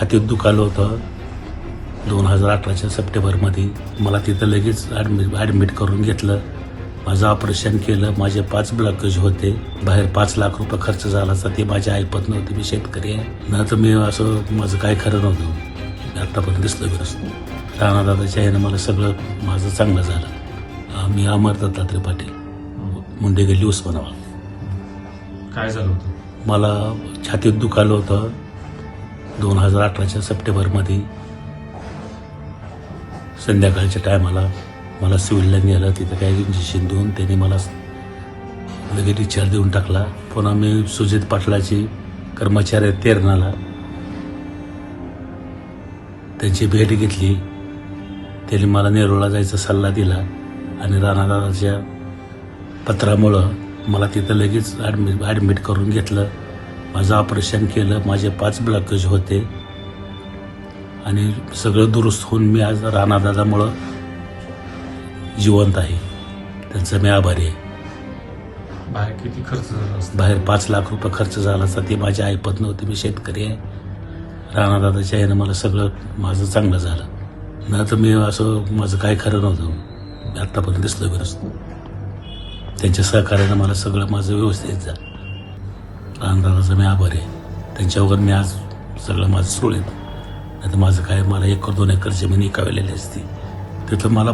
छातीत दुखालं होतं. दोन हजार अठराच्या सप्टेंबरमध्ये मला तिथं लगेच ॲडमिट ॲडमिट करून घेतलं. माझं ऑपरेशन केलं. माझे पाच ब्लॉकेज होते. बाहेर पाच लाख रुपये खर्च झाला असता. ते माझी ऐपत नव्हती. मी शेतकरी आहे. न तर मी असं माझं काय खरं नव्हतं. मी आत्तापर्यंत दिसलं ग्रस्त राणादादाच्या ह्यानं मला सगळं माझं चांगलं झालं. मी अमर दत्तात्रय पाटील. मुंडे गल्ली उस्मानाबाद. काय झालं होतं? मला छातीत दुखालं होतं. दोन हजार अठराच्या सप्टेंबरमध्ये संध्याकाळच्या टायमाला मला सिव्हिलला नेलं. तिथं काही इंजेक्शन देऊन त्यांनी मला लगेच डिस्चार्ज देऊन टाकला. पुन्हा मी सुजित पाटलाची कर्मचारी तेरणाला. त्यांची भेट घेतली. त्यांनी मला नेरूळला जायचा सल्ला दिला आणि राणादाच्या पत्रामुळं मला तिथं लगेच ॲडमिट ॲडमिट करून घेतलं. माझं ऑपरेशन केलं माझे पाच ब्लॉकेज होते. आणि सगळं दुरुस्त होऊन मी आज राणादादामुळं जिवंत आहे. त्यांचा मी आभारी आहे. बाहेर किती खर्च झाला बाहेर पाच लाख रुपये खर्च झाला असता ते माझी ऐपत नव्हती मी शेतकरी आहे. राणादादाच्या ह्यानं मला सगळं माझं चांगलं झालं. न तर मी असं माझं काय खरं नव्हतं. मी आत्तापर्यंत दिसलं ग्रस्त त्यांच्या सहकार्यानं मला सगळं माझं व्यवस्थित झालं. राणादादाचा मी आभार आहे त्यांच्यावर मी आज सगळं माझं सुरळीत नाही तर माझं काय मला एकर दोन एकर जमीन एकावलेली असती. तिथं मला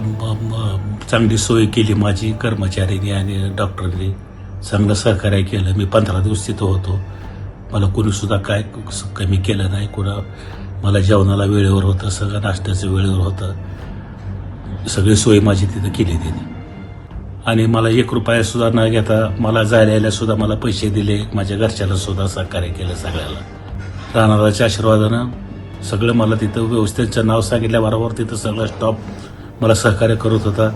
चांगली सोय केली माझी कर्मचारीने आणि डॉक्टरने. चांगलं सहकार्य केलं. मी पंधरा दिवस तिथं होतो. मला कोणीसुद्धा काय कमी केलं नाही. कोणा मला जेवणाला वेळेवर होतं सगळं नाश्त्याचं वेळेवर होतं. सगळी सोय माझी तिथं केली त्यांनी. आणि मला एक रुपया सुद्धा न घेता मला जायला यायला सुद्धा मला पैसे दिले. माझ्या घरच्याला सुद्धा सहकार्य केलं सगळ्याला. राणादाच्या आशीर्वादानं सगळं मला तिथं व्यवस्थेचं नाव सांगितल्याबरोबर तिथं सगळं स्टॉप मला सहकार्य करत होता.